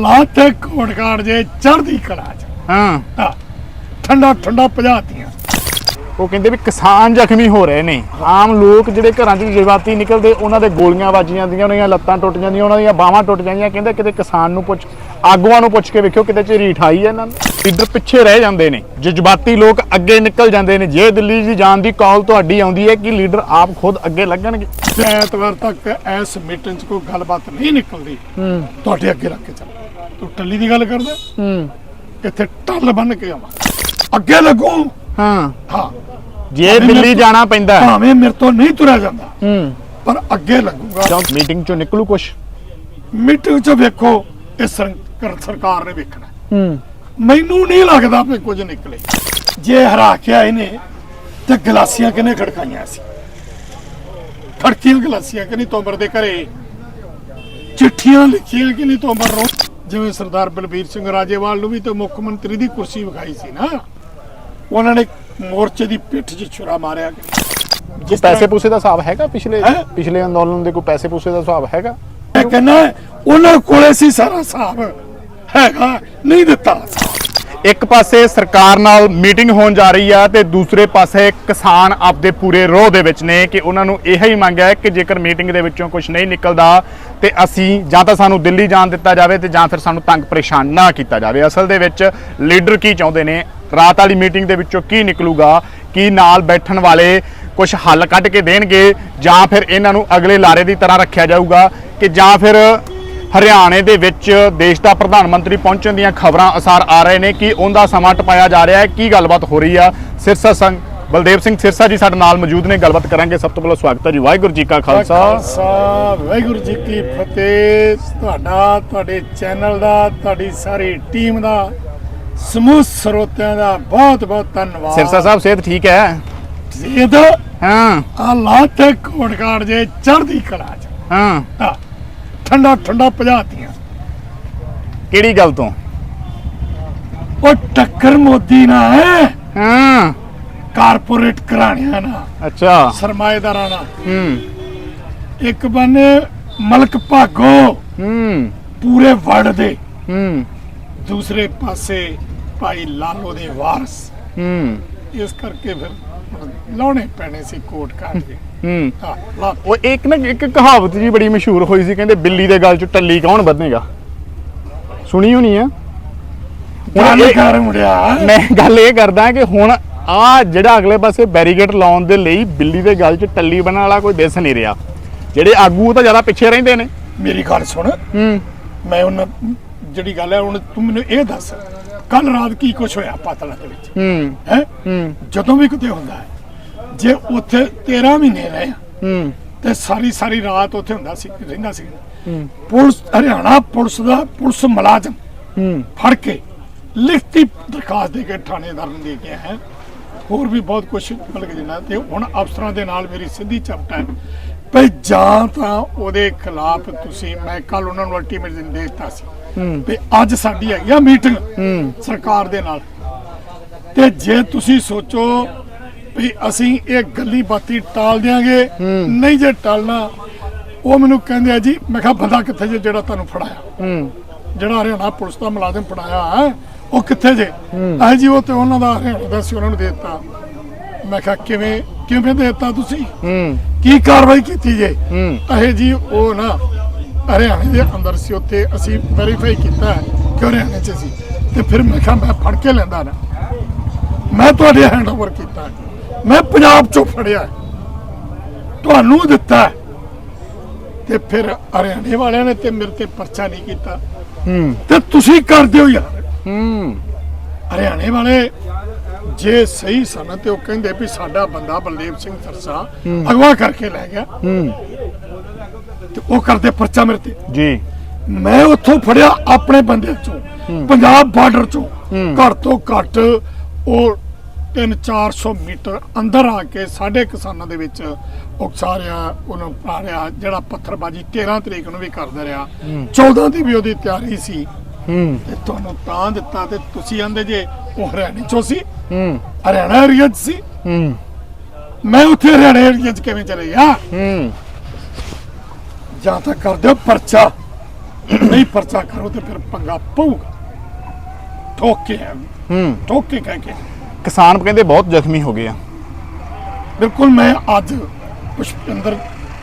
ਲਾ ਤੇ ਕੋਟ ਕਾੜ ਜੇ ਚੜਦੀ ਕਲਾ ਚ। ਹਾਂ। ਹਾਂ ਠੰਡਾ ਠੰਡਾ ਭਜਾਤੀਆਂ। ਉਹ ਕਹਿੰਦੇ ਵੀ ਕਿਸਾਨ ਜ਼ਖਮੀ ਹੋ ਰਹੇ ਨੇ। ਆਮ ਲੋਕ ਜਿਹੜੇ ਘਰਾਂ 'ਚ ਜਜ਼ਬਾਤੀ ਨਿਕਲਦੇ ਉਹਨਾਂ ਦੇ ਗੋਲੀਆਂ ਵੱਜੀਆਂ ਦੀਆਂ ਉਹਨਾਂ ਦੀਆਂ ਲੱਤਾਂ ਟੁੱਟ ਜਾਂਦੀਆਂ ਉਹਨਾਂ ਦੀਆਂ ਬਾਹਾਂ ਟੁੱਟ ਜਾਂਦੀਆਂ। ਕਹਿੰਦੇ ਕਿਤੇ ਕਿਸਾਨ ਨੂੰ ਪੁੱਛ ਆਗੂਆਂ ਨੂੰ ਪੁੱਛ ਕੇ ਵੇਖਿਓ ਕਿਤੇ ਝਰੀ ਠਾਈ ਹੈ ਇਹਨਾਂ ਨੂੰ। ਲੀਡਰ ਪਿੱਛੇ ਰਹਿ ਜਾਂਦੇ ਨੇ। ਜਜ਼ਬਾਤੀ ਲੋਕ ਅੱਗੇ ਨਿਕਲ ਜਾਂਦੇ ਨੇ। ਜੇ ਦਿੱਲੀ ਦੀ ਜਾਣ ਦੀ ਕਾਲ ਤੁਹਾਡੀ ਆਉਂਦੀ ਹੈ ਕਿ ਲੀਡਰ ਆਪ ਖੁਦ ਅੱਗੇ ਲੱਗਣਗੇ। ਤੇ ਐਤਵਾਰ ਤੱਕ ਇਸ ਮੀਟਿੰਗ 'ਚ ਕੋਈ ਗੱਲਬਾਤ ਨਹੀਂ ਨਿਕਲਦੀ। ਤੁਹਾਡੇ ਅੱਗੇ ਰੱਖ ਕੇ ਚੱਲ ਤੂੰ ਟੱਲੀ ਦੀ ਗੱਲ ਕਰਦਾ? ਹੂੰ। ਇੱਥੇ ਟੱਲ ਬੰਨ ਕੇ ਆਵਾਂ। ਅੱਗੇ ਲੱਗੂ। ਹਾਂ। ਹਾਂ। ਜੇ ਦਿੱਲੀ ਜਾਣਾ ਪੈਂਦਾ। ਹੈ। ਭਾਵੇਂ ਮੇਰੇ ਤੋਂ ਨਹੀਂ ਤੁਰਿਆ ਜਾਂਦਾ। ਹੂੰ। ਪਰ ਅੱਗੇ ਲੱਗੂਗਾ। ਕਿਉਂ ਮੀਟਿੰਗ ਚੋਂ ਨਿਕਲੂ ਕੁਛ? ਮੀਟਿੰਗ 'ਚ ਵੇਖੋ ਇਹ ਸਰ- ਸਰਕਾਰ ਨੇ ਵੇਖਣਾ। ਹੂੰ। ਮੈਨੂੰ ਨਹੀਂ ਲੱਗਦਾ ਵੀ ਕੁਝ ਨਿਕਲੇ। ਜੇ ਹਰਾ ਕੇ ਆਏ ਨੇ ਤੇ ਗਲਾਸੀਆਂ ਕਿਨੇ ਖੜਕਾਈਆਂ ਸੀ? ਖੜਕੀਆਂ ਗਲਾਸੀਆਂ ਕਿ ਨਹੀਂ ਤੋਮਰ ਦੇ ਘਰੇ? ਚਿੱਠੀਆਂ ਲਿਖੀਆਂ ਕਿ ਨਹੀਂ ਤੋਮਰ ਨੂੰ? ਜਿਵੇਂ ਸਰਦਾਰ ਬਲਬੀਰ ਸਿੰਘ ਰਾਜੇਵਾਲ ਨੂੰ ਵੀ ਤੇ ਮੁੱਖ ਮੰਤਰੀ ਦੀ ਕੁਰਸੀ ਵਿਖਾਈ ਸੀ ਨਾ ਉਹਨਾਂ ਨੇ ਮੋਰਚੇ ਦੀ ਪਿੱਠ 'ਚ ਛੁਰਾ ਮਾਰਿਆ। ਜਿਸ ਪੈਸੇ ਪੂਸੇ ਦਾ ਹਿਸਾਬ ਹੈਗਾ ਪਿਛਲੇ? ਪਿਛਲੇ ਅੰਦੋਲਨ ਦੇ ਕੋਈ ਪੈਸੇ ਪੂਸੇ ਦਾ ਹਿਸਾਬ ਹੈਗਾ ਮੈਂ ਕਹਿੰਦਾ ਉਹਨਾਂ ਕੋਲੇ ਸੀ ਸਾਰਾ ਹਿਸਾਬ ਹੈਗਾ ਨਹੀਂ ਦਿੱਤਾ ਇੱਕ ਪਾਸੇ ਸਰਕਾਰ ਨਾਲ ਮੀਟਿੰਗ ਹੋਣ ਜਾ ਰਹੀ ਆ ਤੇ ਦੂਸਰੇ ਪਾਸੇ ਕਿਸਾਨ ਆਪਦੇ ਪੂਰੇ ਰੋਹ ਦੇ ਵਿੱਚ ਨੇ ਕਿ ਉਹਨਾਂ ਨੂੰ ਇਹ ਹੀ ਮੰਗ ਹੈ ਕਿ ਜੇਕਰ ਮੀਟਿੰਗ ਦੇ ਵਿੱਚੋਂ ਕੁਝ ਨਹੀਂ ਨਿਕਲਦਾ ਤੇ ਅਸੀਂ ਜਾਂ ਤਾਂ ਸਾਨੂੰ ਦਿੱਲੀ ਜਾਣ ਦਿੱਤਾ ਜਾਵੇ ਤੇ ਜਾਂ ਫਿਰ ਸਾਨੂੰ ਤੰਗ ਪਰੇਸ਼ਾਨ ਨਾ ਕੀਤਾ ਜਾਵੇ। ਅਸਲ ਦੇ ਵਿੱਚ ਲੀਡਰ ਕੀ ਚਾਹੁੰਦੇ ਨੇ? ਰਾਤ ਵਾਲੀ ਮੀਟਿੰਗ ਦੇ ਵਿੱਚੋਂ ਕੀ ਨਿਕਲੂਗਾ? ਕੀ ਨਾਲ ਬੈਠਣ ਵਾਲੇ ਕੁਝ ਹੱਲ ਕੱਢ ਕੇ ਦੇਣਗੇ ਜਾਂ ਫਿਰ ਇਹਨਾਂ ਨੂੰ ਅਗਲੇ ਲਾਰੇ ਦੀ ਤਰ੍ਹਾਂ ਰੱਖਿਆ ਜਾਊਗਾ ਕਿ ਜਾਂ ਫਿਰ ਹਰਿਆਣੇ ਦੇ ਵਿੱਚ ਦੇਸ਼ ਦਾ ਪ੍ਰਧਾਨ ਮੰਤਰੀ ਪਹੁੰਚਣ ਦੀਆਂ ਖਬਰਾਂ ਅਸਾਰ ਆ ਰਹੇ ਨੇ ਕਿ ਉਹਦਾ ਸਮਾਂ ਟਪਾਇਆ ਜਾ ਰਿਹਾ ਹੈ ਕੀ ਗੱਲਬਾਤ ਹੋ ਰਹੀ ਆ? ਸਿਰਸਾ ਸੰਘ ਬਲਦੇਵ ਸਿੰਘ ਸਿਰਸਾ ਜੀ ਸਾਡੇ ਨਾਲ ਮੌਜੂਦ ਨੇ ਗੱਲਬਾਤ ਕਰਾਂਗੇ ਸਭ ਤੋਂ ਪਹਿਲਾਂ ਸਵਾਗਤ ਹੈ ਜੀ। ਵਾਹਿਗੁਰੂ ਜੀ ਕਾ ਖਾਲਸਾ। ਵਾਹਿਗੁਰੂ ਜੀ ਕੀ ਫਤਿਹ। ਤੁਹਾਡਾ ਤੁਹਾਡੇ ਚੈਨਲ ਦਾ ਤੁਹਾਡੀ ਸਾਰੀ ਟੀਮ ਦਾ ਸਮੂਹ ਸਰੋਤਿਆਂ ਦਾ ਬਹੁਤ ਬਹੁਤ ਧੰਨਵਾਦ। ਸਿਰਸਾ ਸਾਹਿਬ ਸਿਹਤ ਠੀਕ ਹੈ? ਜੀਦ ਹਾਂ। ਅੱਲਾਹ ਤੇ ਕੋਟ ਕਾੜ ਜੇ ਚੜਦੀ ਕਲਾ ਚ। ਹਾਂ, ਠੰਡਾ ਠੰਡਾ ਭਜਾਤੀਆਂ ਕਿਹੜੀ ਗੱਲ ਤੋਂ? ਉਹ ਟੱਕਰ ਮੋਦੀ ਨਾ ਹੈ। ਹਾਂ। ਕਾਰਪੋਰੇਟ ਘਰਾਣਿਆਂ ਨਾਲ। ਅੱਛਾ। ਸਰਮਾਏਦਾਰਾਂ ਨਾਲ। ਹੂੰ। ਇੱਕ ਬੰਨੇ ਮਲਕ ਭਾਗੋ। ਹੂੰ। ਪੂਰੇ ਵਰਡ ਦੇ। ਹੂੰ। ਦੂਸਰੇ ਪਾਸੇ ਭਾਈ ਲਾਲੋ ਦੇ ਵਾਰਸ। ਹੂੰ। ਇਸ ਕਰਕੇ ਫਿਰ ਲਾਉਣੇ ਪੈਣੇ ਸੀ ਕੋਟ ਕਾਟ ਦੇ। ਹੂੰ। ਹਾਂ। ਲਾ ਉਹ ਇੱਕ ਨਾ ਇੱਕ ਕਹਾਵਤ ਜੀ ਬੜੀ ਮਸ਼ਹੂਰ ਹੋਈ ਸੀ ਕਹਿੰਦੇ ਬਿੱਲੀ ਦੇ ਗਲ 'ਚ ਟੱਲੀ ਕੌਣ ਬੰਨੇਗਾ? ਸੁਣੀ ਹੋਣੀ ਆ? ਹੁਣ ਇਹ- ਕਰ ਮੁੜਿਆ ਮੈਂ ਗੱਲ ਇਹ ਕਰਦਾ ਕਿ ਹੁਣ ਆ ਜਿਹੜਾ ਅਗਲੇ ਪਾਸੇ ਬੈਰੀਗੇਡ ਲਾਉਣ ਦੇ ਲਈ ਬਿੱਲੀ ਦੇ ਗਲ 'ਚ ਟੱਲੀ ਬਣਨ ਵਾਲਾ ਕੋਈ ਦਿਸ ਨਹੀਂ ਰਿਹਾ। ਜਿਹੜੇ ਆਗੂ ਉਹ ਤਾਂ ਜ਼ਿਆਦਾ ਪਿੱਛੇ ਰਹਿੰਦੇ ਨੇ। ਮੇਰੀ ਗੱਲ ਸੁਣ। ਹੂੰ। ਮੈਂ ਉਹਨਾਂ ਜਿਹੜੀ ਗੱਲ ਹੈ ਹੁਣ ਤੂੰ ਮੈਨੂੰ ਇਹ ਦੱਸ। ਕੱਲ ਰਾਤ ਕੀ ਕੁਝ ਹੋਇਆ ਪਾਤਲਾ ਦੇ ਵਿੱਚ? ਹੂੰ। ਹੈ? ਹੂੰ। ਜਦੋਂ ਵੀ ਕਿਤੇ ਹੁੰਦਾ ਹੈ ਜੇ ਉੱਥੇ 13 ਮਹੀਨੇ ਰਹੇ ਹੂੰ। ਤੇ ਸਾਰੀ ਸਾਰੀ ਰਾਤ ਉੱਥੇ ਹੁੰਦਾ ਸੀ ਰਹਿੰਦਾ ਸੀ। ਹੂੰ। ਪੁਲਿਸ ਹਰਿਆਣਾ ਪੁਲਿਸ ਦਾ ਪੁਲਿਸ ਮੁਲਾਜ਼ਮ ਹੂੰ। ਫੜ ਕੇ ਲਿਖਤੀ ਦਰਖਾਸਤ ਦੇ ਕੇ ਥਾਣੇਦਾਰ ਨੂੰ ਦੇ ਕੇ ਆਇਆ। ਹੋਰ ਵੀ ਬਹੁਤ ਕੁਝ ਮਿਲ ਜਿੰਨਾ ਤੇ ਹੁਣ ਅਫਸਰਾਂ ਦੇ ਨਾਲ ਮੇਰੀ ਸਿੱਧੀ ਚਪਟਾ ਹੈ। ਭਈ ਜਾਂ ਤਾਂ ਉਹਦੇ ਖਿਲਾਫ ਤੁਸੀਂ ਮੈਂ ਕੱਲ ਉਹਨਾਂ ਨੂੰ ਅਲਟੀਮੇਟ ਦੇ ਦਿੱਤਾ ਸੀ। ਵੀ ਅੱਜ ਸਾਡੀ ਹੈਗੀ ਆ ਮੀਟਿੰਗ ਸਰਕਾਰ ਦੇ ਨਾਲ। ਤੇ ਜੇ ਤੁਸੀਂ ਸੋਚੋ ਵੀ ਅਸੀਂ ਇਹ ਗੱਲੀ ਬਾਤੀ ਟਾਲ ਦਿਆਂਗੇ ਨਹੀਂ ਜੇ ਟਾਲਣਾ ਉਹ ਮੈਨੂੰ ਕਹਿੰਦੇ ਆ ਜੀ ਮੈਂ ਕਿਹਾ ਬੰਦਾ ਕਿੱਥੇ ਜੇ ਜਿਹੜਾ ਤੁਹਾਨੂੰ ਫੜਾਇਆ। ਜਿਹੜਾ ਹਰਿਆਣਾ ਪੁਲਿਸ ਦਾ ਮੁਲਾਜ਼ਮ ਫੜਾਇਆ ਉਹ ਕਿੱਥੇ ਜੇ? ਐ ਜੀ ਉਹ ਤੇ ਉਹਨਾਂ ਦਾ ਸੀ ਉਹਨਾਂ ਨੂੰ ਦੇ ਦਿੱਤਾ। ਮੈਂ ਕਿਹਾ ਕਿਵੇਂ ਕਿਵੇਂ ਦੇ ਦਿੱਤਾ ਤੁਸੀਂ? ਕੀ ਕਾਰਵਾਈ ਕੀਤੀ ਜੇ? ਇਹ ਜੀ ਉਹ ਨਾ ਹਰਿਆਣੇ ਦੇ ਅੰਦਰ ਸੀ ਉੱਥੇ ਅਸੀਂ ਵੈਰੀਫਾਈ ਕੀਤਾ ਹੈ ਕਿ ਉਹ ਹਰਿਆਣੇ 'ਚ ਸੀ। ਤੇ ਫਿਰ ਮੈਂ ਕਿਹਾ ਮੈਂ ਫੜ ਕੇ ਲੈਂਦਾ ਨਾ ਮੈਂ ਤੁਹਾਡੇ ਹੈਂਡਓਵਰ ਕੀਤਾ ਹੈ। ਮੈਂ ਪੰਜਾਬ 'ਚੋਂ ਫੜਿਆ ਹੈ। ਤੁਹਾਨੂੰ ਦਿੱਤਾ ਹੈ। ਤੇ ਫਿਰ ਹਰਿਆਣੇ ਵਾਲਿਆਂ ਨੇ ਤੇ ਮੇਰੇ ਤੇ ਪਰਚਾ ਨਹੀਂ ਕੀਤਾ। ਹੂੰ। ਤੇ ਤੁਸੀਂ ਕਰ ਦਿਓ ਯਾਰ। ਹੂੰ। ਹਰਿਆਣੇ ਵਾਲੇ ਜੇ ਸਹੀ ਸਨ ਤੇ ਉਹ ਕਹਿੰਦੇ ਵੀ ਸਾਡਾ ਬੰਦਾ ਬਲਦੇਵ ਸਿੰਘ ਸਰਸਾ ਅਗਵਾ ਕਰਕੇ ਲੈ ਗਿਆ। ਹੂੰ। ਤੇ ਉਹ ਕਰਦੇ ਪਰਚਾ ਮੇਰੇ ਤੇ। ਜੀ। ਮੈਂ ਉੱਥੋਂ ਫੜਿਆ ਆਪਣੇ ਬੰਦੇ ਚੋਂ ਪੰਜਾਬ ਬਾਰਡਰ ਚੋਂ। ਘੱਟ ਤੋਂ ਘੱਟ ਉਹ 3-400 ਮੀਟਰ ਅੰਦਰ ਆ ਕੇ ਸਾਡੇ ਕਿਸਾਨਾਂ ਦੇ ਵਿੱਚ ਉਕਸਾਰਿਆ ਉਹਨੂੰ ਪਾੜਿਆ ਜਿਹੜਾ ਪੱਥਰਬਾਜੀ 13 ਤਰੀਕ ਨੂੰ ਵੀ ਕਰਦਾ ਰਿਹਾ। 14 ਦੀ ਵੀ ਉਹਦੀ ਤਿਆਰੀ ਸੀ। ਹੂੰ। ਤੇ ਤੁਹਾਨੂੰ ਤਾਂ ਦਿੱਤਾ ਤੇ ਤੁਸੀਂ ਆਂਦੇ ਜੇ ਉਹ ਹਰਿਆਣੇ ਚੋਂ ਸੀ। ਹੂੰ। ਹਰਿਆਣਾ ਏਰੀਆ 'ਚ ਸੀ। ਹੂੰ। ਮੈਂ ਉੱਥੇ ਹਰਿਆਣਾ ਏਰੀਆ 'ਚ ਕਿਵੇਂ ਚਲੇ ਗਿਆ? ਹੂੰ। ਜਾਂ ਤਾਂ ਕਰ ਦਿਓ ਪਰਚਾ। ਨਹੀਂ ਪਰਚਾ ਕਰੋ ਤੇ ਫਿਰ ਪੰਗਾ ਪਊਗਾ। ਠੋਕ ਕੇ ਹੈ, ਹੂੰ ਠੋਕ ਕੇ ਕਹਿ ਕੇ। ਕਿਸਾਨ ਕਹਿੰਦੇ ਬਹੁਤ ਜ਼ਖਮੀ ਹੋ ਗਏ ਆ। ਬਿਲਕੁਲ ਮੈਂ ਅੱਜ ਪੁਸ਼ਪਿੰਦਰ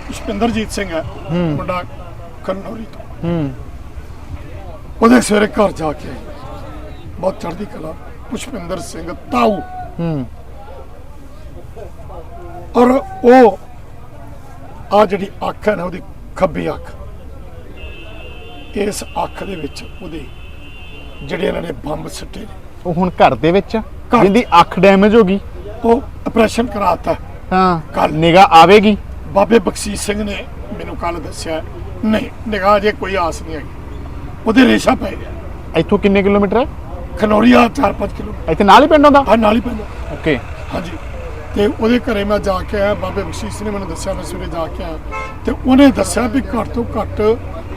ਪੁਸ਼ਪਿੰਦਰਜੀਤ ਸਿੰਘ ਹੈ। ਮੁੰਡਾ ਖਨੌਰੀ ਤੋਂ। ਹੂੰ। ਉਹਦੇ ਸਵੇਰੇ ਘਰ ਜਾ ਕੇ। ਬਹੁਤ ਚੜ੍ਹਦੀ ਕਲਾ ਪੁਸ਼ਪਿੰਦਰ ਸਿੰਘ ਤਾਊ। ਹੂੰ। ਔਰ ਉਹ ਆ ਜਿਹੜੀ ਅੱਖ ਹੈ ਨਾ ਉਹਦੀ ਖੱਬੀ ਅੱਖ ਇਸ ਅੱਖ ਦੇ ਵਿੱਚ ਉਹਦੇ ਜਿਹੜੇ ਇਹਨਾਂ ਨੇ ਬੰਬ ਸਿੱਟੇ ਨੇ, ਉਹ ਹੁਣ ਘਰ ਦੇ ਵਿੱਚ। ਜਿਹਦੀ ਅੱਖ ਡੈਮੇਜ ਹੋ ਗਈ? ਉਹ ਆਪਰੇਸ਼ਨ ਕਰਾਤਾ। ਹਾਂ। ਕੱਲ੍ਹ। ਨਿਗਾ ਆਵੇਗੀ? ਬਾਬੇ ਬਖਸ਼ੀਸ਼ ਸਿੰਘ ਨੇ ਮੈਨੂੰ ਕੱਲ ਦੱਸਿਆ ਨਹੀਂ ਨਿਗਾਹ ਜੇ ਕੋਈ ਆਸ ਨਹੀਂ ਹੈਗੀ। ਉਹਦੇ ਰੇਸ਼ਾ ਪੈ ਗਿਆ। ਇੱਥੋਂ ਕਿੰਨੇ ਕਿਲੋਮੀਟਰ ਹੈ? ਖਨੌਰੀਆ 4-5 ਕਿਲੋ ਇੱਥੇ ਨਾਲ ਹੀ ਪਿੰਡ ਆਉਂਦਾ? ਆ ਨਾਲ ਹੀ ਪੈਂਦਾ ਓਕੇ ਹਾਂਜੀ। ਤੇ ਉਹਦੇ ਘਰੇ ਮੈਂ ਜਾ ਕੇ ਆਇਆ ਬਾਬੇ ਬਖਸ਼ੀਸ਼ ਨੇ ਮੈਨੂੰ ਦੱਸਿਆ ਮੈਂ ਸਵੇਰੇ ਜਾ ਕੇ ਆਇਆ। ਤੇ ਉਹਨੇ ਦੱਸਿਆ ਵੀ ਘੱਟ ਤੋਂ ਘੱਟ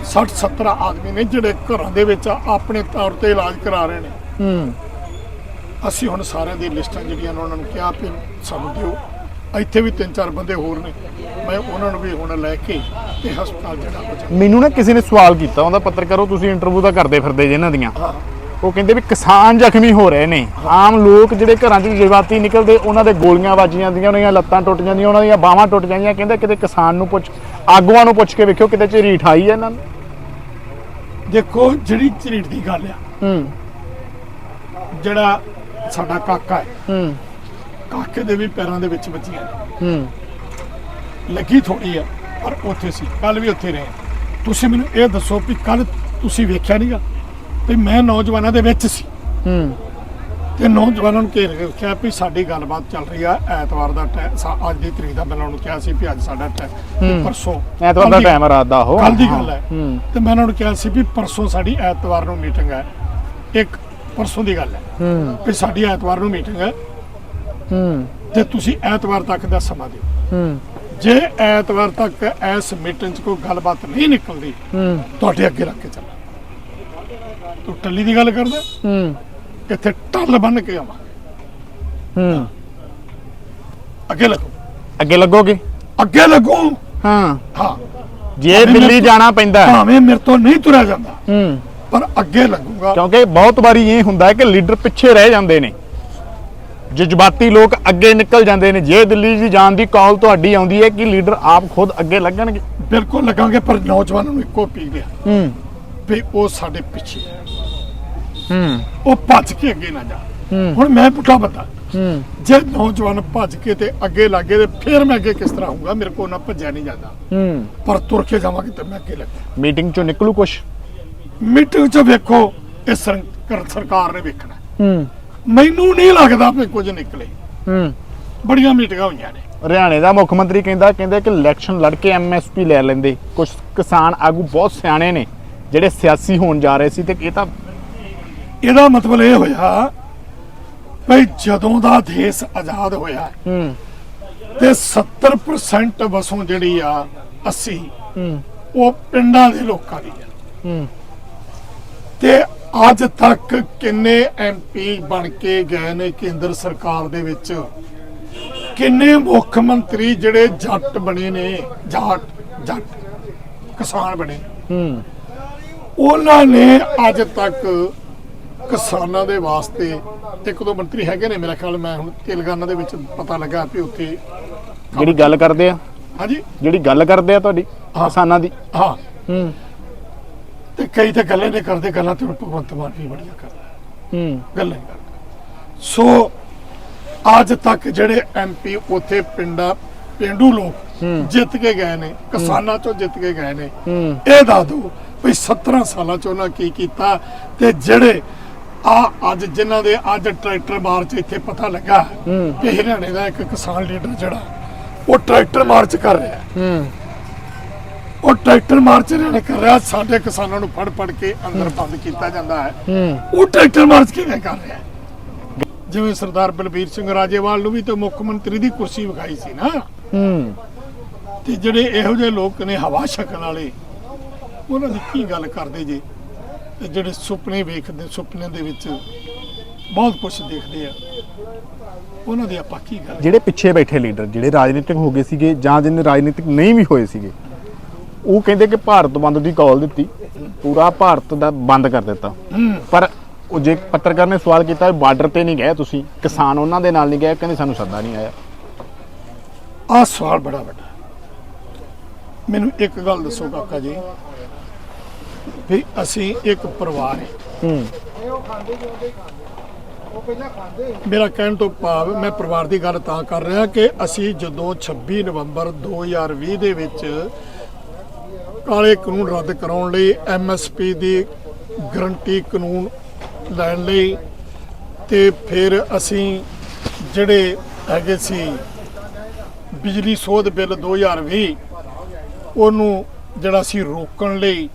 60 70 ਆਦਮੀ ਨੇ ਜਿਹੜੇ ਘਰਾਂ ਦੇ ਵਿੱਚ ਆਪਣੇ ਤੌਰ ਤੇ ਇਲਾਜ ਕਰਾ ਰਹੇ ਨੇ। ਹੂੰ। ਅਸੀਂ ਹੁਣ ਸਾਰਿਆਂ ਦੀ ਲਿਸਟਾਂ ਜਿਹੜੀਆਂ ਉਹਨਾਂ ਨੂੰ ਕਿਹਾ ਵੀ ਸਾਨੂੰ ਦਿਓ। ਇੱਥੇ ਵੀ ਤਿੰਨ ਚਾਰ ਬੰਦੇ ਹੋਰ ਨੇ। ਮੈਂ ਉਹਨਾਂ ਨੂੰ ਵੀ ਹੁਣ ਲੈ ਕੇ ਤੇ ਹਸਪਤਾਲ ਜਿਹੜਾ ਜਾ- ਮੈਨੂੰ ਨਾ ਕਿਸੇ ਨੇ ਸਵਾਲ ਕੀਤਾ ਉਹਦਾ ਪੱਤਰਕਾਰ ਤੁਸੀਂ ਇੰਟਰਵਿਊ ਤਾਂ ਕਰਦੇ ਫਿਰਦੇ ਜੇ ਇਹਨਾਂ ਦੀਆਂ। ਹਾਂ। ਉਹ ਕਹਿੰਦੇ ਵੀ ਕਿਸਾਨ ਜ਼ਖਮੀ ਹੋ ਰਹੇ ਨੇ। ਆਮ ਲੋਕ ਜਿਹੜੇ ਘਰਾਂ 'ਚ ਜਜ਼ਬਾਤੀ ਨਿਕਲਦੇ ਉਹਨਾਂ ਦੇ ਗੋਲੀਆਂ ਵੱਜ ਜਾਂਦੀਆਂ ਉਹਨਾਂ ਦੀਆਂ ਲੱਤਾਂ ਟੁੱਟ ਜਾਂਦੀਆਂ ਉਹਨਾਂ ਦੀਆਂ ਬਾਹਾਂ ਟੁੱਟ ਜਾਂਦੀਆਂ। ਕਹਿੰਦੇ ਕਿਤੇ ਕਿਸਾਨ ਨੂੰ ਪੁੱਛ ਆਗੂਆਂ ਨੂੰ ਪੁੱਛ ਕੇ ਵੇਖਿਓ ਕਿਤੇ ਝਰੀਟ ਆਈ ਹੈ ਇਹਨਾਂ ਨੂੰ। ਦੇਖੋ ਜਿਹੜੀ ਝਰੀਟ ਦੀ ਗੱਲ ਆ ਹੂੰ। ਜਿਹੜਾ ਸਾਡਾ ਕਾਕਾ ਹੈ ਹੂੰ। ਕਾਕੇ ਦੇ ਵੀ ਪੈਰਾਂ ਦੇ ਵਿੱਚ ਨੇ। ਹੂੰ। ਲੱਗੀ ਥੋੜੀ ਆ ਪਰ ਉੱਥੇ ਸੀ ਕੱਲ ਵੀ ਉੱਥੇ ਰਹੇ ਤੁਸੀਂ ਮੈਨੂੰ ਇਹ ਦੱਸੋ ਵੀ ਕੱਲ ਤੁਸੀਂ ਵੇਖਿਆ ਨਹੀਂਗਾ ਤੇ ਮੈਂ ਨੌਜਵਾਨਾਂ ਦੇ ਵਿੱਚ ਸੀ। ਹੂੰ। ਤੇ ਨੌਜਵਾਨਾਂ ਨੂੰ ਘੇਰ ਕੇ ਕਿਹਾ ਵੀ ਸਾਡੀ ਗੱਲਬਾਤ ਚੱਲ ਰਹੀ ਆ ਐਤਵਾਰ ਦਾ ਟਾਈਮ ਅੱਜ ਦੀ ਤਰੀਕ ਦਾ ਮੈਂ ਉਹਨਾਂ ਨੂੰ ਕਿਹਾ ਸੀ ਵੀ ਅੱਜ ਸਾਡਾ ਟਾਈਮ ਪਰਸੋਂ ਐਤਵਾਰ ਦਾ ਟਾਈਮ ਰਾਤ ਦਾ ਉਹ ਕੱਲ੍ਹ ਦੀ ਗੱਲ ਹੈ। ਹੂੰ। ਤੇ ਮੈਂ ਉਹਨਾਂ ਨੂੰ ਕਿਹਾ ਸੀ ਵੀ ਪਰਸੋਂ ਸਾਡੀ ਐਤਵਾਰ ਨੂੰ ਮੀਟਿੰਗ ਹੈ। ਇੱਕ ਪਰਸੋਂ ਦੀ ਗੱਲ ਹੈ। ਹੂੰ। ਵੀ ਸਾਡੀ ਐਤਵਾਰ ਨੂੰ ਮੀਟਿੰਗ ਹੈ। ਹੂੰ। ਤੇ ਤੁਸੀਂ ਐਤਵਾਰ ਤੱਕ ਦਾ ਸਮਾਂ ਦਿਓ। ਹੂੰ। ਜੇ ਐਤਵਾਰ ਤੱਕ ਇਸ ਮੀਟਿੰਗ 'ਚ ਕੋਈ ਗੱਲਬਾਤ ਨਹੀਂ ਨਿਕਲਦੀ ਹੂੰ। ਤੁਹਾਡੇ ਅੱਗੇ ਰੱਖ ਕੇ ਚੱਲਾਂ। ਤੂੰ ਟੱਲੀ ਦੀ ਗੱਲ ਕਰਦਾ? ਹੂੰ। ਇੱਥੇ ਟੱਲ ਬੰਨ ਕੇ ਆਵਾਂ। ਹੂੰ। ਅੱਗੇ ਲੱਗੋ। ਅੱਗੇ ਲੱਗੋਗੇ? ਅੱਗੇ ਲੱਗੋ। ਹਾਂ। ਹਾਂ। ਜੇ ਦਿੱਲੀ ਜਾਣਾ ਪੈਂਦਾ। ਭਾਵੇਂ ਮੇਰੇ ਤੋਂ ਨਹੀਂ ਤੁਰਿਆ ਜਾਂਦਾ। ਹੂੰ। ਪਰ ਅੱਗੇ ਲੱਗੂਗਾ। ਕਿਉਂਕਿ ਬਹੁਤ ਵਾਰੀ ਇਹ ਹੁੰਦਾ ਹੈ ਕਿ ਲੀਡਰ ਪਿੱਛੇ ਰਹਿ ਜਾਂਦੇ ਨੇ। ਜਜ਼ਬਾਤੀ ਲੋਕ ਅੱਗੇ ਨਿਕਲ ਜਾਂਦੇ ਨੇ। ਜੇ ਦਿੱਲੀ ਦੀ ਜਾਣ ਦੀ ਕਾਲ ਤੁਹਾਡੀ ਆਉਂਦੀ ਹੈ ਕਿ ਲੀਡਰ ਆਪ ਖੁਦ ਅੱਗੇ ਲੱਗਣਗੇ। ਬਿਲਕੁਲ ਲੱਗਾਂਗੇ ਪਰ ਨੌਜਵਾਨਾਂ ਨੂੰ ਇੱਕੋ ਪੀ ਗਿਆ ਹੂੰ। ਵੀ ਉਹ ਸਾਡੇ ਪਿੱਛੇ ਹੈ। ਹੂੰ। ਉਹ ਭੱਜ ਕੇ ਅੱਗੇ ਨਾ ਜਾ। ਹੁਣ ਮੈਂ ਪੁੱਠਾ ਬੰਦਾ। ਹੂੰ। ਜੇ ਨੌਜਵਾਨ ਭੱਜ ਕੇ ਤੇ ਅੱਗੇ ਲੱਗੇ ਤੇ ਫਿਰ ਮੈਂ ਅੱਗੇ ਕਿਸ ਤਰ੍ਹਾਂ ਹੋਊਗਾ? ਮੇਰੇ ਕੋਲ ਨਾ ਭੱਜਿਆ ਨਹੀਂ ਜਾਂਦਾ। ਹੂੰ। ਪਰ ਤੁਰ ਕੇ ਜਾਵਾਂਗੇ ਤੇ ਮੈਂ ਅੱਗੇ ਲੱਗਾ ਮੀਟਿੰਗ ਚੋਂ ਨਿਕਲੂ ਕੁਛ? ਮੀਟਿੰਗ 'ਚ ਵੇਖੋ ਇਹ ਸਰ- ਸਰਕਾਰ ਨੇ ਵੇਖਣਾ। ਹੂੰ। ਮੈਨੂੰ ਨਹੀਂ ਲੱਗਦਾ ਵੀ ਕੁਝ ਨਿਕਲੇ। ਹੂੰ। ਬੜੀਆਂ ਮੀਟਿੰਗਾਂ ਹੋਈਆਂ ਨੇ। ਹਰਿਆਣੇ ਦਾ ਮੁੱਖ ਮੰਤਰੀ ਕਹਿੰਦਾ ਕਹਿੰਦੇ ਕਿ ਇਲੈਕਸ਼ਨ ਲੜ ਕੇ ਐਮਐਸਪੀ ਲੈ ਲੈਂਦੇ। ਕੁਝ ਕਿਸਾਨ ਆਗੂ ਬਹੁਤ ਸਿਆਣੇ ਨੇ। ਜਿਹੜੇ ਸਿਆਸੀ ਹੋਣ ਜਾ ਰਹੇ ਸੀ ਤੇ ਇਹ ਤਾਂ ਇਹਦਾ ਮਤਲਬ ਇਹ ਹੋਇਆ ਭਈ ਜਦੋਂ ਦਾ ਦੇਸ਼ ਆਜ਼ਾਦ ਹੋਇਆ ਹੂੰ। ਤੇ 70% ਵਸੋਂ ਜਿਹੜੀ ਆ 80 ਹੂੰ। ਉਹ ਪਿੰਡਾਂ ਦੇ ਲੋਕਾਂ ਦੀ ਆ। ਹੂੰ। ਤੇ ਅੱਜ ਤੱਕ ਕਿੰਨੇ ਐਮਪੀ ਬਣ ਕੇ ਗਏ ਨੇ ਕੇਂਦਰ ਸਰਕਾਰ ਦੇ ਵਿੱਚ? ਕਿੰਨੇ ਮੁੱਖ ਮੰਤਰੀ ਜਿਹੜੇ ਜੱਟ ਬਣੇ ਨੇ? ਜਾਟ ਜੱਟ ਕਿਸਾਨ ਬਣੇ ਹੂੰ। ਉਹਨਾਂ ਨੇ ਅੱਜ ਤੱਕ ਕਿਸਾਨਾਂ ਦੇ ਵਾਸਤੇ ਇੱਕ ਦੋ ਮੰਤਰੀ ਹੈਗੇ ਨੇ ਮੇਰਾ ਖਿਆਲ ਮੈਂ ਹੁਣ ਤੇਲੰਗਾਨਾ ਦੇ ਵਿੱਚ ਪਤਾ ਲੱਗਾ ਵੀ ਉੱਥੇ ਜਿਹੜੀ ਗੱਲ ਕਰਦੇ ਆ। ਹਾਂਜੀ। ਜਿਹੜੀ ਗੱਲ ਕਰਦੇ ਆ ਤੁਹਾਡੀ। ਕਿਸਾਨਾਂ ਦੀ। ਹਾਂ। ਹੂੰ। ਤੇ ਕਈ ਤਾਂ ਗੱਲਾਂ ਨਹੀਂ ਕਰਦੇ ਗੱਲਾਂ ਤੇ ਭਗਵੰਤ ਮਾਨ ਵੀ ਬੜੀਆਂ ਕਰਦਾ। ਹੂੰ। ਗੱਲਾਂ ਹੀ ਕਰਦਾ। ਸੋ ਅੱਜ ਤੱਕ ਜਿਹੜੇ ਐਮਪੀ ਉੱਥੇ ਪਿੰਡਾਂ ਪਿੰਡੂ ਲੋਕ ਜਿੱਤ ਕੇ ਗਏ ਨੇ ਕਿਸਾਨਾਂ ਚੋਂ ਜਿੱਤ ਕੇ ਗਏ ਨੇ। ਇਹ ਦੱਸ ਦਿਓ ਵੀ 17 ਸਾਲਾਂ ਚ ਉਹਨਾਂ ਕੀ ਕੀਤਾ ਤੇ ਜਿਹੜੇ ਆ ਅੱਜ ਜਿਨ੍ਹਾਂ ਦੇ ਅੱਜ ਟਰੈਕਟਰ ਮਾਰਚ ਇੱਥੇ ਪਤਾ ਲੱਗਾ ਕਿ ਹਰਿਆਣੇ ਦਾ ਇੱਕ ਕਿਸਾਨ ਲੀਡਰ ਜਿਹੜਾ ਉਹ ਟਰੈਕਟਰ ਮਾਰਚ ਕਰ ਰਿਹਾ। ਉਹ ਟਰੈਕਟਰ ਮਾਰਚ ਹਰਿਆਣੇ ਕਰ ਰਿਹਾ ਸਾਡੇ ਕਿਸਾਨਾਂ ਨੂੰ ਫੜ ਫੜ ਕੇ ਅੰਦਰ ਬੰਦ ਕੀਤਾ ਜਾਂਦਾ ਹੈ। ਉਹ ਟਰੈਕਟਰ ਮਾਰਚ ਕਿਵੇਂ ਕਰ ਰਿਹਾ? ਜਿਵੇਂ ਸਰਦਾਰ ਬਲਬੀਰ ਸਿੰਘ ਰਾਜੇਵਾਲ ਨੂੰ ਵੀ ਤੇ ਮੁੱਖ ਮੰਤਰੀ ਦੀ ਕੁਰਸੀ ਵਿਖਾਈ ਸੀ ਨਾ। ਹੂੰ। ਤੇ ਜਿਹੜੇ ਇਹੋ ਜਿਹੇ ਲੋਕ ਨੇ ਹਵਾ ਛਕਣ ਵਾਲੇ ਉਹਨਾਂ ਦੀ ਕੀ ਗੱਲ ਕਰਦੇ ਜੇ? ਤੇ ਜਿਹੜੇ ਸੁਪਨੇ ਵੇਖਦੇ ਸੁਪਨਿਆਂ ਦੇ ਵਿੱਚ ਬਹੁਤ ਕੁਝ ਦੇਖਦੇ ਆ। ਉਹਨਾਂ ਦੀ ਆਪਾਂ ਕੀ ਗੱਲ ਜਿਹੜੇ ਪਿੱਛੇ ਬੈਠੇ ਲੀਡਰ ਜਿਹੜੇ ਰਾਜਨੀਤਿਕ ਹੋ ਗਏ ਸੀਗੇ ਜਾਂ ਜਿਹਨੇ ਰਾਜਨੀਤਿਕ ਨਹੀਂ ਵੀ ਹੋਏ ਸੀਗੇ ਉਹ ਕਹਿੰਦੇ ਕਿ ਭਾਰਤ ਬੰਦ ਦੀ ਕਾਲ ਦਿੱਤੀ ਪੂਰਾ ਭਾਰਤ ਦਾ ਬੰਦ ਕਰ ਦਿੱਤਾ। ਪਰ ਉਹ ਜੇ ਪੱਤਰਕਾਰ ਨੇ ਸਵਾਲ ਕੀਤਾ ਬਾਰਡਰ ਤੇ ਨਹੀਂ ਗਏ ਤੁਸੀਂ ਕਿਸਾਨ ਉਹਨਾਂ ਦੇ ਨਾਲ ਨਹੀਂ ਗਏ ਕਹਿੰਦੇ ਸਾਨੂੰ ਸੱਦਾ ਨਹੀਂ ਆਇਆ। ਆਹ ਸਵਾਲ ਬੜਾ ਵੱਡਾ ਮੈਨੂੰ ਇੱਕ ਗੱਲ ਦੱਸੋ ਕਾਕਾ ਜੀ ਵੀ ਅਸੀਂ ਇੱਕ ਪਰਿਵਾਰ ਹੈ। ਹੂੰ। ਮੇਰਾ ਕਹਿਣ ਤੋਂ ਭਾਵ ਮੈਂ ਪਰਿਵਾਰ ਦੀ ਗੱਲ ਤਾਂ ਕਰ ਰਿਹਾ ਕਿ ਅਸੀਂ ਜਦੋਂ 26 ਨਵੰਬਰ 2020 ਦੇ ਵਿੱਚ ਕਾਲੇ ਕਾਨੂੰਨ ਰੱਦ ਕਰਾਉਣ ਲਈ ਐਮਐਸਪੀ ਦੀ ਗਰੰਟੀ ਕਾਨੂੰਨ ਲੈਣ ਲਈ ਤੇ ਫਿਰ ਅਸੀਂ ਜਿਹੜੇ ਹੈਗੇ ਸੀ ਬਿਜਲੀ ਸੋਧ ਬਿੱਲ 2020 ਉਹਨੂੰ ਜਿਹੜਾ ਸੀ ਰੋਕਣ ਲਈ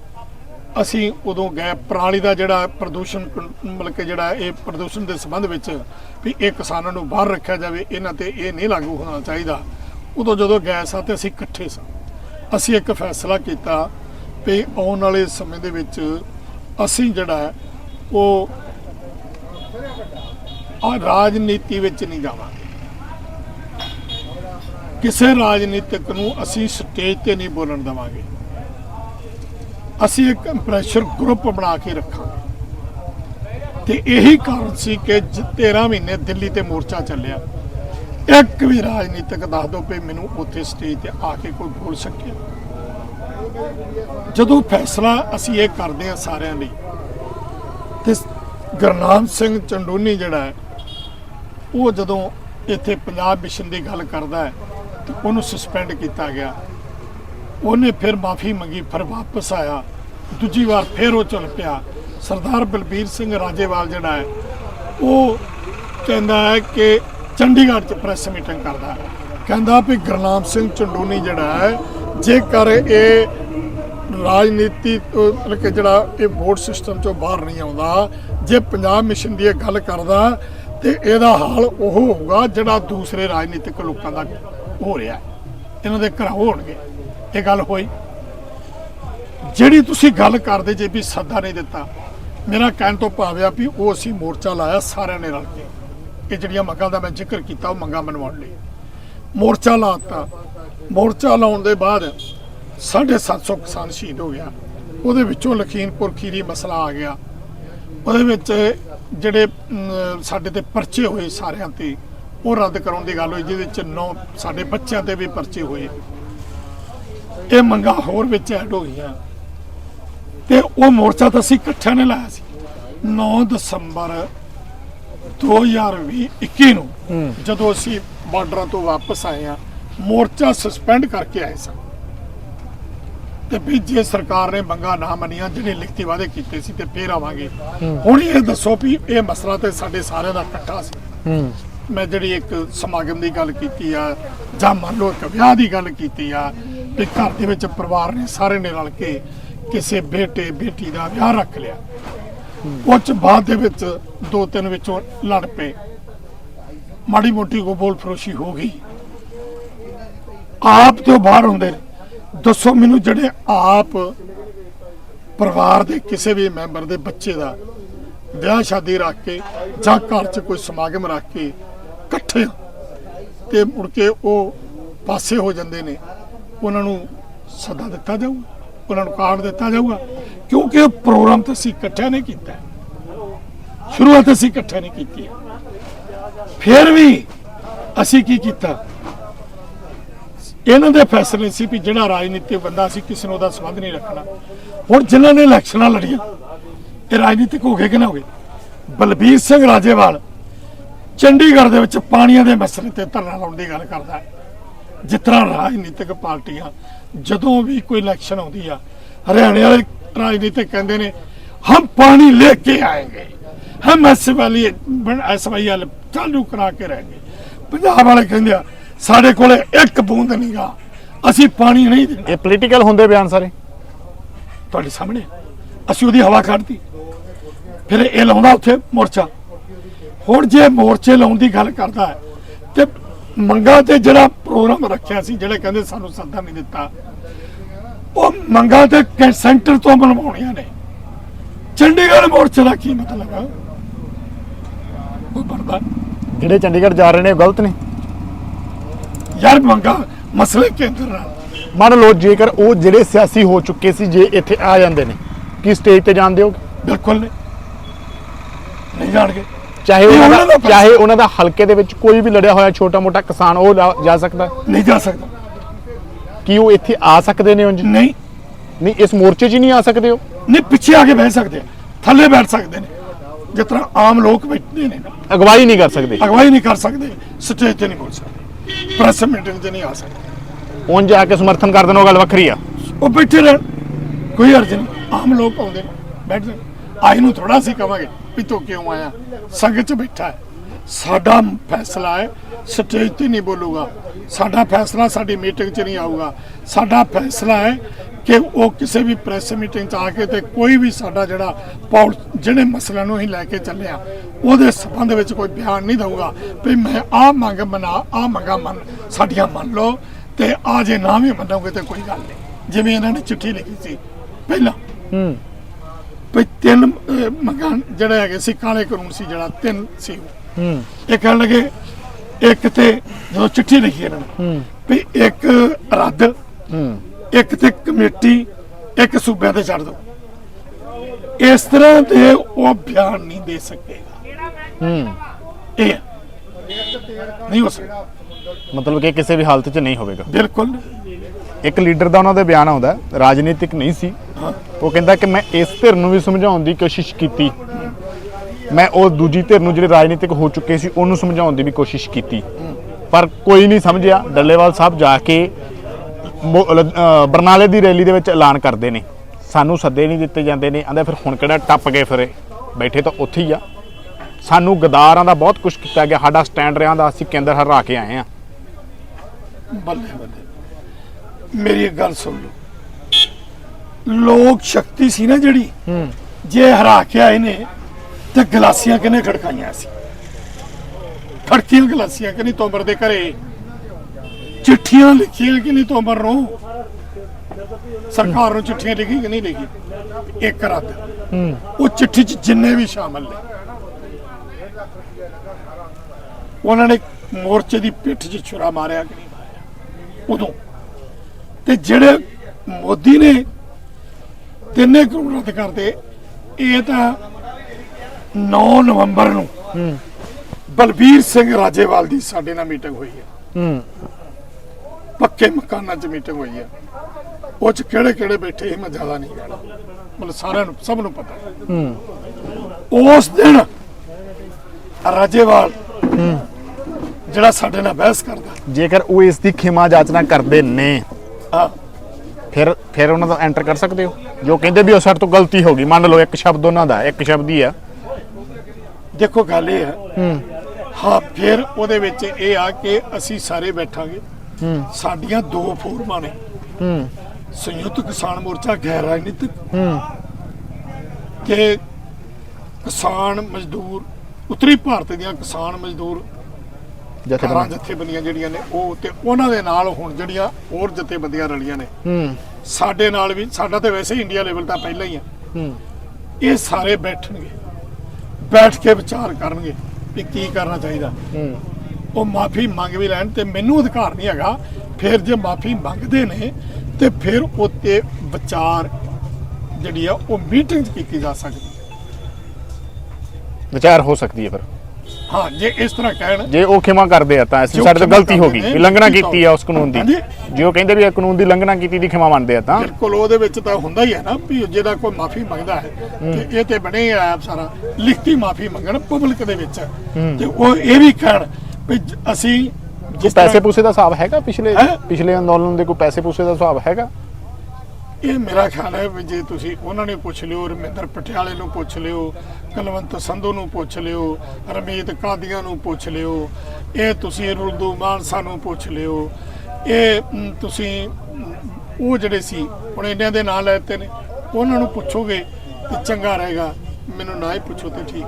ਅਸੀਂ ਉਦੋਂ ਗਏ, ਪਰਾਲੀ ਦਾ ਜਿਹੜਾ ਪ੍ਰਦੂਸ਼ਣ ਕੰ- ਮਤਲਬ ਕਿ ਜਿਹੜਾ ਇਹ ਪ੍ਰਦੂਸ਼ਣ ਦੇ ਸੰਬੰਧ ਵਿੱਚ ਵੀ ਇਹ ਕਿਸਾਨਾਂ ਨੂੰ ਬਾਹਰ ਰੱਖਿਆ ਜਾਵੇ, ਇਹਨਾਂ ਤੇ ਇਹ ਨਹੀਂ ਲਾਗੂ ਹੋਣਾ ਚਾਹੀਦਾ। ਉਦੋਂ ਜਦੋਂ ਗਏ ਸਾਂ ਤੇ ਅਸੀਂ ਇਕੱਠੇ ਸਾਂ। ਅਸੀਂ ਇੱਕ ਫੈਸਲਾ ਕੀਤਾ ਵੀ ਆਉਣ ਵਾਲੇ ਸਮੇਂ ਦੇ ਵਿੱਚ ਅਸੀਂ ਜਿਹੜਾ ਉਹ ਆ ਰਾਜਨੀਤੀ ਵਿੱਚ ਨਹੀਂ ਜਾਵਾਂਗੇ। ਕਿਸੇ ਰਾਜਨੀਤਿਕ ਨੂੰ ਅਸੀਂ ਸਟੇਜ ਤੇ ਨਹੀਂ ਬੋਲਣ ਦੇਵਾਂਗੇ। ਅਸੀਂ ਇੱਕ ਪ੍ਰੈਸ਼ਰ ਗਰੁੱਪ ਬਣਾ ਕੇ ਰੱਖਾਂਗੇ। ਤੇ ਇਹੀ ਕਾਰਨ ਸੀ ਕਿ ਜ- 13 ਮਹੀਨੇ ਦਿੱਲੀ ਤੇ ਮੋਰਚਾ ਚੱਲਿਆ। ਇੱਕ ਵੀ ਰਾਜਨੀਤਿਕ ਦੱਸ ਦਿਓ ਵੀ ਮੈਨੂੰ ਉੱਥੇ ਸਟੇਜ ਤੇ ਆ ਕੇ ਕੋਈ ਬੋਲ ਸਕਿਆ ਜਦੋਂ ਫੈਸਲਾ ਅਸੀਂ ਇਹ ਕਰਦੇ ਹਾਂ ਸਾਰਿਆਂ ਲਈ, ਤੇ ਗੁਰਨਾਮ ਸਿੰਘ ਚੰਡੂਨੀ ਜਿਹੜਾ ਉਹ ਜਦੋਂ ਇੱਥੇ ਪੰਜਾਬ ਮਿਸ਼ਨ ਦੀ ਗੱਲ ਕਰਦਾ ਹੈ ਉਹਨੂੰ ਸਸਪੈਂਡ ਕੀਤਾ ਗਿਆ। ਉਹਨੇ ਫਿਰ ਮਾਫੀ ਮੰਗੀ, ਫਿਰ ਵਾਪਸ ਆਇਆ। ਦੂਜੀ ਵਾਰ ਫਿਰ ਉਹ ਚੱਲ ਪਿਆ। ਸਰਦਾਰ ਬਲਬੀਰ ਸਿੰਘ ਰਾਜੇਵਾਲ ਜਿਹੜਾ ਹੈ, ਉਹ ਕਹਿੰਦਾ ਹੈ ਕਿ ਚੰਡੀਗੜ੍ਹ 'ਚ ਪ੍ਰੈਸ ਮੀਟਿੰਗ ਕਰਦਾ ਹੈ। ਕਹਿੰਦਾ ਵੀ ਗੁਰਨਾਮ ਸਿੰਘ ਚੰਡੂਨੀ ਜਿਹੜਾ ਹੈ, ਜੇਕਰ ਇਹ ਰਾਜਨੀਤੀ ਤੋਂ ਮਤਲਬ ਕਿ ਜਿਹੜਾ ਇਹ ਵੋਟ ਸਿਸਟਮ ਚੋਂ ਬਾਹਰ ਨਹੀਂ ਆਉਂਦਾ, ਜੇ ਪੰਜਾਬ ਮਿਸ਼ਨ ਦੀ ਇਹ ਗੱਲ ਕਰਦਾ, ਤੇ ਇਹਦਾ ਹਾਲ ਉਹ ਹੋਊਗਾ ਜਿਹੜਾ ਦੂਸਰੇ ਰਾਜਨੀਤਿਕ ਲੋਕਾਂ ਦਾ ਹੋ ਰਿਹਾ ਇਹਨਾਂ ਦੇ ਘਰ ਹੋਣਗੇ। ਇਹ ਗੱਲ ਹੋਈ। ਜਿਹੜੀ ਤੁਸੀਂ ਗੱਲ ਕਰਦੇ ਜੇ ਵੀ ਸੱਦਾ ਨਹੀਂ ਦਿੱਤਾ, ਮੇਰਾ ਕਹਿਣ ਤੋਂ ਭਾਵਿਆ ਵੀ ਉਹ ਅਸੀਂ ਮੋਰਚਾ ਲਾਇਆ ਸਾਰਿਆਂ ਨੇ ਰਲ ਕੇ। ਇਹ ਜਿਹੜੀਆਂ ਮੰਗਾਂ ਦਾ ਮੈਂ ਜ਼ਿਕਰ ਕੀਤਾ, ਉਹ ਮੰਗਾਂ ਮਨਵਾਉਣ ਲਈ। ਮੋਰਚਾ ਲਾਤਾ। ਮੋਰਚਾ ਲਾਉਣ ਦੇ ਬਾਅਦ 750 ਕਿਸਾਨ ਸ਼ਹੀਦ ਹੋ ਗਿਆ। ਉਹਦੇ ਵਿੱਚੋਂ ਲਖੀਮਪੁਰ ਖੀਰੀ ਮਸਲਾ ਆ ਗਿਆ। ਉਹਦੇ ਵਿੱਚ ਜਿਹੜੇ ਸਾਡੇ ਤੇ ਪਰਚੇ ਹੋਏ ਸਾਰਿਆਂ ਤੇ ਉਹ ਰੱਦ ਕਰਾਉਣ ਦੀ ਗੱਲ ਹੋਈ ਜਿਹਦੇ ਵਿੱਚ ਨੌ ਸਾਡੇ ਬੱਚਿਆਂ ਤੇ ਵੀ ਪਰਚੇ ਹੋਏ। ਇਹ ਮੰਗਾ ਹੋਰ ਵਿੱਚ ਐਡ ਹੋ ਗਈਆਂ। ਤੇ ਉਹ ਮੋਰਚਾ ਤਾਂ ਅਸੀਂ ਇਕੱਠਿਆਂ ਨੇ ਲਾਇਆ ਸੀ। 9 ਦਸੰਬਰ 2020 21 ਨੂੰ ਜਦੋਂ ਅਸੀਂ ਬਾਰਡਰਾਂ ਤੋਂ ਵਾਪਸ ਆਏ ਆ ਮੋਰਚਾ ਸਸਪੈਂਡ ਕਰਕੇ ਆਏ ਸਾਂ ਤੇ ਵੀ ਜੇ ਸਰਕਾਰ ਨੇ ਮੰਗਾ ਨਾ ਮੰਨੀਆਂ ਜਿਹੜੇ ਲਿਖਤੀ ਵਾਅਦੇ ਕੀਤੇ ਸੀ ਤੇ ਫੇਰ ਆਵਾਂਗੇ। ਹੁਣ ਇਹ ਦੱਸੋ ਵੀ ਇਹ ਮਸਲਾ ਤੇ ਸਾਡੇ ਸਾਰਿਆਂ ਦਾ ਇਕੱਠਾ ਸੀ। ਮੈਂ ਜਿਹੜੀ ਇੱਕ ਸਮਾਗਮ ਦੀ ਗੱਲ ਕੀਤੀ ਆ, ਜਾਂ ਮੰਨ ਲਓ ਇੱਕ ਵਿਆਹ ਦੀ ਗੱਲ ਕੀਤੀ ਆ, ਵੀ ਘਰ ਦੇ ਵਿੱਚ ਪਰਿਵਾਰ ਨੇ ਸਾਰੇ ਨੇ ਰਲ ਕੇ ਕਿਸੇ ਬੇਟੇ, ਬੇਟੀ ਦਾ ਵਿਆਹ ਰੱਖ ਲਿਆ। ਉਹ ਚ ਬਾਅਦ ਦੇ ਵਿੱਚ ਦੋ ਤਿੰਨ ਵਿੱਚੋਂ ਲੜ ਪਏ। ਮਾੜੀ ਮੋਟੀ ਕੋ ਬੋਲ ਫਰੋਸ਼ੀ ਹੋ ਗਈ। ਆਪ ਤੋਂ ਬਾਹਰ ਹੁੰਦੇ ਨੇ। ਦੱਸੋ ਮੈਨੂੰ ਜਿਹੜੇ ਆਪ ਪਰਿਵਾਰ ਦੇ ਕਿਸੇ ਵੀ ਮੈਂਬਰ ਦੇ ਬੱਚੇ ਦਾ ਵਿਆਹ ਸ਼ਾਦੀ ਰੱਖ ਕੇ ਜਾਂ ਘਰ 'ਚ ਕੋਈ ਸਮਾਗਮ ਰੱਖ ਕੇ ਇਕੱਠੇ ਤੇ ਮੁੜ ਕੇ ਉਹ ਪਾਸੇ ਹੋ ਜਾਂਦੇ ਨੇ। ਉਹਨਾਂ ਨੂੰ ਸੱਦਾ ਦਿੱਤਾ ਜਾਊਗਾ, ਉਹਨਾਂ ਨੂੰ ਕਾਰਡ ਦਿੱਤਾ ਜਾਊਗਾ, ਕਿਉਂਕਿ ਇਹ ਪ੍ਰੋਗਰਾਮ ਤਾਂ ਅਸੀਂ ਇਕੱਠਿਆਂ ਨੇ ਕੀਤਾ ਸ਼ੁਰੂਆਤ ਅਸੀਂ ਇਕੱਠਿਆਂ ਨੇ ਕੀਤੀ ਫਿਰ ਵੀ ਅਸੀਂ ਕੀ ਕੀਤਾ? ਇਹਨਾਂ ਦੇ ਫੈਸਲੇ ਸੀ ਵੀ ਜਿਹੜਾ ਰਾਜਨੀਤਿਕ ਬੰਦਾ ਸੀ, ਕਿਸੇ ਨੂੰ ਉਹਦਾ ਸੰਬੰਧ ਨਹੀਂ ਰੱਖਣਾ। ਹੁਣ ਜਿਨ੍ਹਾਂ ਨੇ ਇਲੈਕਸ਼ਨਾਂ ਲੜੀਆਂ, ਇਹ ਰਾਜਨੀਤਿਕ ਹੋ ਗਏ ਕਿ ਨਾ ਹੋ ਗਏ? ਬਲਬੀਰ ਸਿੰਘ ਰਾਜੇਵਾਲ ਚੰਡੀਗੜ੍ਹ ਦੇ ਵਿੱਚ ਪਾਣੀਆਂ ਦੇ ਮਸਲੇ ਤੇ ਧਰਨਾ ਲਾਉਣ ਦੀ ਗੱਲ ਕਰਦਾ ਜਿਸ ਤਰ੍ਹਾਂ ਰਾਜਨੀਤਿਕ ਪਾਰਟੀਆਂ ਜਦੋਂ ਵੀ ਕੋਈ ਇਲੈਕਸ਼ਨ ਆਉਂਦੀ ਆ ਹਰਿਆਣੇ ਵਾਲੇ ਰਾਜਨੀਤਿਕ ਕਹਿੰਦੇ ਨੇ ਹਮ ਪਾਣੀ ਲੈ ਕੇ ਆਏਗੇ ਹਮ ਵਾਈ ਐਸਵਾਈਐਲ ਚਾਲੂ ਕਰਾ ਕੇ ਰਹਿਣਗੇ। ਪੰਜਾਬ ਵਾਲੇ ਕਹਿੰਦੇ ਆ ਸਾਡੇ ਕੋਲੇ ਇੱਕ ਬੂੰਦ ਨਹੀਂਗਾ ਅਸੀਂ ਪਾਣੀ ਨਹੀਂ ਦੇਣਾ। ਇਹ ਪੋਲੀਟੀਕਲ ਹੁੰਦੇ ਬਿਆਨ ਸਾਰੇ? ਤੁਹਾਡੇ ਸਾਹਮਣੇ ਅਸੀਂ ਉਹਦੀ ਹਵਾ ਕੱਢਦੀ ਫਿਰ ਇਹ ਲਾਉਂਦਾ ਉੱਥੇ ਮੋਰਚਾ। ਹੁਣ ਜੇ ਮੋਰਚੇ ਲਾਉਣ ਦੀ ਗੱਲ ਕਰਦਾ ਹੈ ਤੇ ਮੰਗਾ ਤੇ ਜਿਹੜਾ ਪ੍ਰੋਗਰਾਮ ਰੱਖਿਆ ਸੀ ਜਿਹੜੇ ਕਹਿੰਦੇ ਸਾਨੂੰ ਸੱਦਾ ਨਹੀਂ ਦਿੱਤਾ ਉਹ ਮੰਗਾ ਤੇ ਸੈਂਟਰ ਤੋਂ ਬਣਵਾਉਣੀਆਂ ਨੇ। ਚੰਡੀਗੜ੍ਹ ਮੋਰਚੇ ਦਾ ਕੀ ਮਤਲਬ ਹੈ? ਉਹ ਬਣਦਾ? ਜਿਹੜੇ ਚੰਡੀਗੜ੍ਹ ਜਾ ਰਹੇ ਨੇ ਉਹ ਗਲਤ ਨੇ। ਯਾਰ ਮੰਗਾ ਮਸਲੇ ਕੇਂਦਰ ਨਾਲ। ਮੰਨ ਲਓ ਜੇਕਰ ਉਹ ਜਿਹੜੇ ਸਿਆਸੀ ਹੋ ਚੁੱਕੇ ਸੀ ਜੇ ਇੱਥੇ ਆ ਜਾਂਦੇ ਨੇ ਕੀ ਸਟੇਜ ਤੇ ਜਾਣ ਦਿਓਗੇ ਬਿਲਕੁਲ ਨਹੀਂ। ਨਹੀਂ ਜਾਣਗੇ। ਚਾਹੇ ਉਹਨਾਂ ਉਹਨਾਂ ਦਾ ਦਾ ਚਾਹੇ ਉਹਨਾਂ ਦਾ ਹਲਕੇ ਦੇ ਵਿੱਚ ਕੋਈ ਵੀ ਲੜਿਆ ਹੋਇਆ ਛੋਟਾ ਮੋਟਾ ਕਿਸਾਨ ਉਹ ਜਾ- ਜਾ ਸਕਦਾ? ਨਹੀਂ ਜਾ ਸਕਦਾ। ਕੀ ਉਹ ਇੱਥੇ ਆ ਸਕਦੇ ਨੇ ਉਂਝ? ਨਹੀਂ। ਨਹੀਂ ਇਸ ਮੋਰਚੇ 'ਚ ਹੀ ਨਹੀਂ ਆ ਸਕਦੇ ਉਹ? ਨਹੀਂ ਪਿੱਛੇ ਆ ਕੇ ਬਹਿ ਸਕਦੇ ਆ ਥੱਲੇ ਬੈਠ ਸਕਦੇ ਨੇ। ਜਿਸ ਤਰ੍ਹਾਂ ਆਮ ਲੋਕ ਬੈਠਦੇ ਨੇ ਅਗਵਾਈ ਨਹੀਂ ਕਰ ਸਕਦੇ। ਅਗਵਾਈ ਨਹੀਂ ਕਰ ਸਕਦੇ ਸਟੇਜ ਤੇ ਨਹੀਂ ਬੋਲ ਸਕਦੇ ਪ੍ਰੈਸ ਮੀਟਿੰਗ ਤੇ ਨਹੀਂ ਆ ਸਕਦੇ। ਉਂਝ ਆ ਕੇ ਸਮਰਥਨ ਕਰ ਦੇਣ ਉਹ ਗੱਲ ਵੱਖਰੀ ਆ। ਉਹ ਬੈਠੇ ਰਹਿਣ ਕੋਈ ਅਰਜ਼ ਨਹੀਂ। ਆਮ ਲੋਕ ਆਉਂਦੇ ਨੇ ਬੈਠਦੇ ਨੇ। ਆਈ ਨੂੰ ਥੋੜਾ ਸੀ ਕਵਾਂਗੇ। ਵੀ ਤੂੰ ਕਿਉਂ ਆਇਆ? ਸੰਗਤ ਚ ਬੈਠਾ ਹੈ। ਸਾਡਾ ਫੈਸਲਾ ਹੈ, ਸਟੇਜ ਤੇ ਨਹੀਂ ਬੋਲੂਗਾ। ਸਾਡਾ ਫੈਸਲਾ ਸਾਡੀ ਮੀਟਿੰਗ ਚ ਨਹੀਂ ਆਊਗਾ। ਸਾਡਾ ਫੈਸਲਾ ਹੈ ਕਿ ਉਹ ਕਿਸੇ ਵੀ ਪ੍ਰੈਸ ਮੀਟਿੰਗ ਚ ਆ ਕੇ ਤੇ ਕੋਈ ਵੀ ਸਾਡਾ ਜਿਹੜਾ ਜਿਹੜੇ ਮਸਲਿਆਂ ਨੂੰ ਅਸੀਂ ਲੈ ਕੇ ਚੱਲਿਆ ਉਹਦੇ ਸੰਬੰਧ ਵਿੱਚ ਕੋਈ ਬਿਆਨ ਨਹੀਂ ਦਊਗਾ। ਵੀ ਮੈਂ ਆਹ ਮੰਗ ਮਨਾ, ਆਹ ਮੰਗਾ ਮੰਨ, ਸਾਡੀਆਂ ਮੰਨ ਲਓ ਤੇ ਆ ਜੇ ਨਾ ਵੀ ਮੰਨੋਗੇ ਤੇ ਕੋਈ ਗੱਲ ਨਹੀਂ। ਜਿਵੇਂ ਇਹਨਾਂ ਨੇ ਚਿੱਠੀ ਲਿਖੀ ਸੀ, ਪਹਿਲਾਂ। ਹੂੰ। ਵੀ ਤਿੰਨ ਅਹ, ਮੰਗਾਂ ਜਿਹੜੇ ਹੈਗੇ ਸੀ ਕਾਲੇ ਕਾਨੂੰਨ ਸੀ ਜਿਹੜਾ ਤਿੰਨ ਸੀ ਉਹ। ਹੂੰ। ਇਹ ਕਹਿਣ ਲੱਗੇ ਇੱਕ ਤੇ ਜਦੋਂ ਚਿੱਠੀ ਲਿਖੀ ਇਹਨਾਂ ਨੇ ਹੂੰ। ਵੀ ਇੱਕ ਰੱਦ ਹੂੰ। ਇੱਕ ਤੇ ਕਮੇਟੀ ਇੱਕ ਸੂਬਿਆਂ ਤੇ ਛੱਡ ਦੋ। ਇਸ ਤਰ੍ਹਾਂ ਦੇ ਉਹ ਬਿਆਨ ਨਹੀਂ ਦੇ ਸਕਦੇ। ਹੂੰ। ਇਹ ਹੈ। ਨਹੀਂ ਹੋ ਸਕਦਾ। ਮਤਲਬ ਕਿ ਕਿਸੇ ਵੀ ਹਾਲਤ 'ਚ ਨਹੀਂ ਹੋਵੇਗਾ। ਬਿਲਕੁਲ। ਇੱਕ ਲੀਡਰ ਦਾ ਉਹਨਾਂ ਦੇ ਬਿਆਨ ਆਉਂਦਾ ਰਾਜਨੀਤਿਕ ਨਹੀਂ ਸੀ। ਉਹ ਕਹਿੰਦਾ ਕਿ ਮੈਂ ਇਸ ਧਿਰ ਨੂੰ ਵੀ ਸਮਝਾਉਣ ਦੀ ਕੋਸ਼ਿਸ਼ ਕੀਤੀ। ਮੈਂ ਉਹ ਦੂਜੀ ਧਿਰ ਨੂੰ ਜਿਹੜੇ ਰਾਜਨੀਤਿਕ ਹੋ ਚੁੱਕੇ ਸੀ, ਉਹਨੂੰ ਸਮਝਾਉਣ ਦੀ ਵੀ ਕੋਸ਼ਿਸ਼ ਕੀਤੀ। ਪਰ ਕੋਈ ਨਹੀਂ ਸਮਝਿਆ। ਡੱਲੇਵਾਲ ਸਾਹਿਬ ਜਾ ਕੇ ਬਰਨਾਲੇ ਦੀ ਰੈਲੀ ਦੇ ਵਿੱਚ ਐਲਾਨ ਕਰਦੇ ਨੇ। ਸਾਨੂੰ ਸੱਦੇ ਨਹੀਂ ਦਿੱਤੇ ਜਾਂਦੇ ਨੇ। ਆਂਦਾ ਫਿਰ ਹੁਣ ਕਿਹੜਾ ਟੱਪ ਗਏ ਫਿਰੇ? ਬੈਠੇ ਤਾਂ ਉੱਥੇ ਹੀ ਆ। ਸਾਨੂੰ ਗਦਾਰਾਂ ਦਾ ਬਹੁਤ ਕੁਝ ਕੀਤਾ ਗਿਆ। ਸਾਡਾ ਸਟੈਂਡ ਰਿਆਂ ਦਾ ਅਸੀਂ ਕੇਂਦਰ ਹਰਾ ਕੇ ਆਏ ਆ ਬੱਲੇ ਬੱਲੇ। ਮੇਰੀ ਗੱਲ ਸੁਣ ਲਓ। ਲੋਕ ਸ਼ਕਤੀ ਸੀ ਨਾ ਜਿਹੜੀ ਹੂੰ। ਜੇ ਹਰਾ ਕੇ ਆਏ ਨੇ ਤੇ ਗਲਾਸੀਆਂ ਕਿਨੇ ਖੜਕਾਈਆਂ ਸੀ। ਖੜਕੀਆਂ ਗਲਾਸੀਆਂ ਕਿ ਨਹੀਂ ਤੋਮਰ ਦੇ ਘਰੇ। ਚਿੱਠੀਆਂ ਲਿਖੀਆਂ ਕਿ ਨਹੀਂ ਤੋਮਰ ਨੂੰ। ਸਰਕਾਰ ਨੂੰ ਚਿੱਠੀਆਂ ਲਿਖੀ ਕਿ ਨਹੀਂ ਲਿਖੀ? ਇੱਕ ਰੱਦ। ਹੂੰ। ਉਹ ਚਿੱਠੀ 'ਚ ਜਿੰਨੇ ਵੀ ਸ਼ਾਮਲ ਨੇ। ਉਹਨਾਂ ਨੇ ਮੋਰਚੇ ਦੀ ਪਿੱਠ 'ਚ ਛੁਰਾ ਮਾਰਿਆ ਕਿ ਨਹੀਂ ਮਾਰਿਆ? ਉਦੋਂ। ਤੇ ਜਿਹੜੇ ਮੋਦੀ ਨੇ ਤਿੰਨੇ ਕਾਨੂੰਨ ਰੱਦ ਕਰਦੇ। ਇਹ ਤਾਂ 9 ਨਵੰਬਰ ਨੂੰ ਬਲਬੀਰ ਸਿੰਘ ਰਾਜੇਵਾਲ ਦੀ ਸਾਡੇ ਨਾਲ ਮੀਟਿੰਗ ਹੋਈ ਹੈ। ਹੂੰ। ਪੱਕੇ ਮਕਾਨਾਂ 'ਚ ਮੀਟਿੰਗ ਹੋਈ ਹੈ। ਉਹ 'ਚ ਕਿਹੜੇ ਕਿਹੜੇ ਬੈਠੇ ਸੀ ਮੈਂ ਜ਼ਿਆਦਾ ਨਹੀਂ ਜਾਣਦਾ। ਮਤਲਬ ਸਾਰਿਆਂ ਨੂੰ ਸਭ ਨੂੰ ਪਤਾ। ਹੂੰ। ਉਸ ਦਿਨ ਰਾਜੇਵਾਲ ਜਿਹੜਾ ਸਾਡੇ ਨਾਲ ਬਹਿਸ ਕਰਦਾ। ਜੇਕਰ ਉਹ ਇਸ ਦੀ ਖਿਮਾ ਜਾਚਨਾ ਕਰਦੇ ਨੇ ਫਿਰ ਫਿਰ ਉਹਨਾਂ ਦਾ ਐਂਟਰ ਕਰ ਸਕਦੇ ਹੋ? ਜੋ ਕਹਿੰਦੇ ਵੀ ਉਹ ਸਾਡੇ ਤੋਂ ਗਲਤੀ ਹੋ ਗਈ ਮੰਨ ਲਓ ਇੱਕ ਸ਼ਬਦ ਉਹਨਾਂ ਦਾ ਇੱਕ ਸ਼ਬਦ ਹੀ ਆ। ਦੇਖੋ ਗੱਲ ਇਹ ਹੈ। ਹਾਂ। ਫਿਰ ਉਹਦੇ ਵਿੱਚ ਇਹ ਆ ਕਿ ਅਸੀਂ ਸਾਰੇ ਬੈਠਾਂਗੇ। ਸਾਡੀਆਂ ਦੋ ਫੋਰਮਾਂ ਨੇ। ਹੂੰ। ਸੰਯੁਕਤ ਕਿਸਾਨ ਮੋਰਚਾ ਗੈਰ ਰਾਜਨੀਤਿਕ। ਹੂੰ। ਕਿ ਕਿਸਾਨ ਮਜ਼ਦੂਰ ਉੱਤਰੀ ਭਾਰਤ ਦੀਆਂ ਕਿਸਾਨ ਮਜ਼ਦੂਰ ਕਾਰਾਂ ਜਥੇਬੰਦੀ ਜਥੇਬੰਦੀਆਂ ਜਿਹੜੀਆਂ ਨੇ ਉਹ ਤੇ ਉਹਨਾਂ ਦੇ ਨਾਲ ਹੁਣ ਜਿਹੜੀਆਂ ਹੋਰ ਜਥੇਬੰਦੀਆਂ ਰਲੀਆਂ ਨੇ। ਹੂੰ। ਸਾਡੇ ਨਾਲ ਵੀ ਸਾਡਾ ਤੇ ਵੈਸੇ ਹੀ ਇੰਡੀਆ ਲੈਵਲ ਤਾਂ ਪਹਿਲਾਂ ਹੀ ਆ। ਹੂੰ। ਇਹ ਸਾਰੇ ਬੈਠਣਗੇ। ਬੈਠ ਕੇ ਵਿਚਾਰ ਕਰਨਗੇ ਕਿ ਕੀ ਕਰਨਾ ਚਾਹੀਦਾ। ਹੂੰ। ਉਹ ਮਾਫੀ ਮੰਗ ਵੀ ਲੈਣ ਤੇ ਮੈਨੂੰ ਅਧਿਕਾਰ ਨਹੀਂ ਹੈਗਾ। ਫਿਰ ਜੇ ਮਾਫੀ ਮੰਗਦੇ ਨੇ ਤੇ ਫਿਰ ਉੱਤੇ ਵਿਚਾਰ ਜਿਹੜੀ ਆ ਉਹ ਮੀਟਿੰਗ 'ਚ ਕੀਤੀ ਜਾ ਸਕਦੀ ਵਿਚਾਰ ਹੋ ਸਕਦੀ ਹੈ ਫਿਰ। ਹਾਂ ਜੇ ਇਸ ਤਰ੍ਹਾਂ ਕਹਿਣ ਜੇ ਉਹ ਖਿਮਾ ਕਰਦੇ ਆ ਤਾਂ ਜੋ ਸਾਡੇ ਤੋਂ ਗਲਤੀ ਹੋ ਗਈ ਵੀ ਲੰਘਣਾ ਕੀਤੀ ਆ ਉਸ ਕਾਨੂੰਨ ਦੀ। ਜੇ ਉਹ ਕਹਿੰਦੇ ਵੀ ਇਹ ਕਾਨੂੰਨ ਦੀ ਲੰਘਣਾ ਕੀਤੀ ਦੀ ਖਿਮਾ ਮੰਨਦੇ ਆ ਤਾਂ। ਬਿਲਕੁਲ ਉਹਦੇ ਵਿੱਚ ਤਾਂ ਹੁੰਦਾ ਹੀ ਹੈ ਨਾ ਵੀ ਜਿਹਦਾ ਕੋਈ ਮਾਫੀ ਮੰਗਦਾ ਹੈ ਤੇ ਇਹ ਤੇ ਬਣੇ ਆ ਸਾਰਾ ਲਿਖਤੀ ਮਾਫੀ ਮੰਗਣ ਪਬਲਿਕ ਦੇ ਵਿੱਚ। ਤੇ ਉਹ ਇਹ ਵੀ ਕਹਿਣ ਵੀ ਅਸੀਂ ਜਿਸ ਪੈਸੇ ਪੂਸੇ ਦਾ ਹਿਸਾਬ ਹੈਗਾ ਪਿਛਲੇ? ਪਿਛਲੇ ਅੰਦੋਲਨ ਦੇ ਕੋਈ ਪੈਸੇ ਪੂਸੇ ਦਾ ਹਿਸਾਬ ਹੈਗਾ? ਇਹ ਮੇਰਾ ਖਿਆਲ ਹੈ ਵੀ ਜੇ ਤੁਸੀਂ ਉਹਨਾਂ ਨੇ ਪੁੱਛ ਲਿਓ ਰਮਿੰਦਰ ਪਟਿਆਲੇ ਨੂੰ ਪੁੱਛ ਲਿਓ ਕੁਲਵੰਤ ਸੰਧੂ ਨੂੰ ਪੁੱਛ ਲਿਓ ਰਮੀਤ ਕਾਦੀਆਂ ਨੂੰ ਪੁੱਛ ਲਿਓ ਇਹ ਤੁਸੀਂ ਰੁਲਦੂ ਮਾਨਸਾ ਨੂੰ ਪੁੱਛ ਲਿਓ ਇਹ ਮ, ਤੁਸੀਂ ਮ, ਉਹ ਜਿਹੜੇ ਸੀ ਹੁਣ ਇੰਨਿਆਂ ਦੇ ਨਾਂ ਲੈਤੇ ਨੇ ਉਹਨਾਂ ਨੂੰ ਪੁੱਛੋਗੇ ਤੇ ਚੰਗਾ ਰਹੇਗਾ। ਮੈਨੂੰ ਨਾ ਹੀ ਪੁੱਛੋ ਤੇ ਠੀਕ।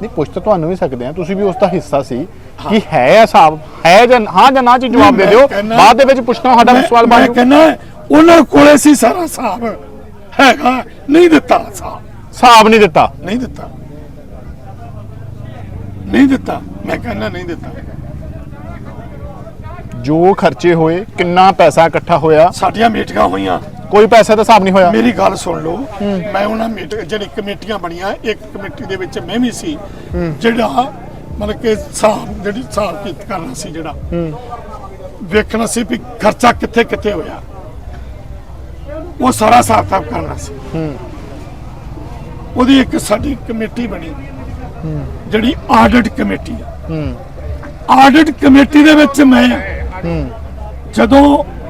ਨਹੀਂ ਪੁੱਛ ਤਾਂ ਤੁਹਾਨੂੰ ਵੀ ਸਕਦੇ ਆ ਤੁਸੀਂ ਵੀ ਉਸ ਦਾ ਹਿੱਸਾ ਸੀ ਕਿ ਹੈ ਹਿਸਾਬ ਹੈ ਜਾਂ ਹਾਂ ਜਾਂ ਨਾ ਚ ਜਵਾਬ ਦੇ ਮੈਂ ਦਿਓ ਬਾਅਦ ਦੇ ਵਿੱਚ ਪੁੱਛਣਾ ਸਾਡਾ ਮੈਂ- ਸਵਾਲ ਮੈਂ ਬਣ ਜਾਊ। ਕਹਿੰਦਾ ਉਹਨਾਂ ਕੋਲੇ ਸੀ ਸਾਰਾ ਹਿਸਾਬ। ਹੈਗਾ ਨਹੀਂ ਦਿੱਤਾ ਹਿਸਾਬ। ਹਿਸਾਬ ਨਹੀਂ ਦਿੱਤਾ। ਨਹੀਂ ਦਿੱਤਾ। ਨਹੀਂ ਦਿੱਤਾ। ਮੈਂ ਕਹਿੰਦਾ ਨਹੀਂ ਦਿੱਤਾ। ਜੋ ਖਰਚੇ ਹੋਏ ਕਿੰਨਾ ਪੈਸਾ ਇਕੱਠਾ ਹੋਇਆ? ਸਾਡੀਆਂ ਮੀਟਿੰਗਾਂ ਹੋਈਆਂ। ਕੋਈ ਪੈਸੇ ਦਾ ਹਿਸਾਬ ਨਹੀਂ ਹੋਇਆ? ਮੇਰੀ ਗੱਲ ਸੁਣ ਲਓ। ਮੈਂ ਉਹਨਾਂ ਮੀਟਿੰਗ ਜਿਹੜੀ ਕਮੇਟੀਆਂ ਬਣੀਆਂ ਇੱਕ ਕਮੇਟੀ ਦੇ ਵਿੱਚ ਮੈਂ ਵੀ ਸੀ। ਜਿਹੜਾ ਮਤਲਬ ਕਿ ਹਿਸਾਬ ਜਿਹੜੀ ਹਿਸਾਬ ਕੀਤ ਕਰਨਾ ਸੀ ਜਿਹੜਾ। ਵੇਖਣਾ ਸੀ ਵੀ ਖਰਚਾ ਕਿੱਥੇ ਕਿੱਥੇ ਹੋਇਆ। ਉਹ ਸਾਰਾ ਹਿਸਾਬ ਕਿਤਾਬ ਕਰਨਾ ਸੀ। ਉਹਦੀ ਇੱਕ ਸਾਡੀ ਕਮੇਟੀ ਬਣੀ। ਜਿਹੜੀ ਆਡਿਟ ਕਮੇਟੀ ਆ। ਆਡਿਟ ਕਮੇਟੀ ਦੇ ਵਿੱਚ ਮੈਂ ਜਦੋਂ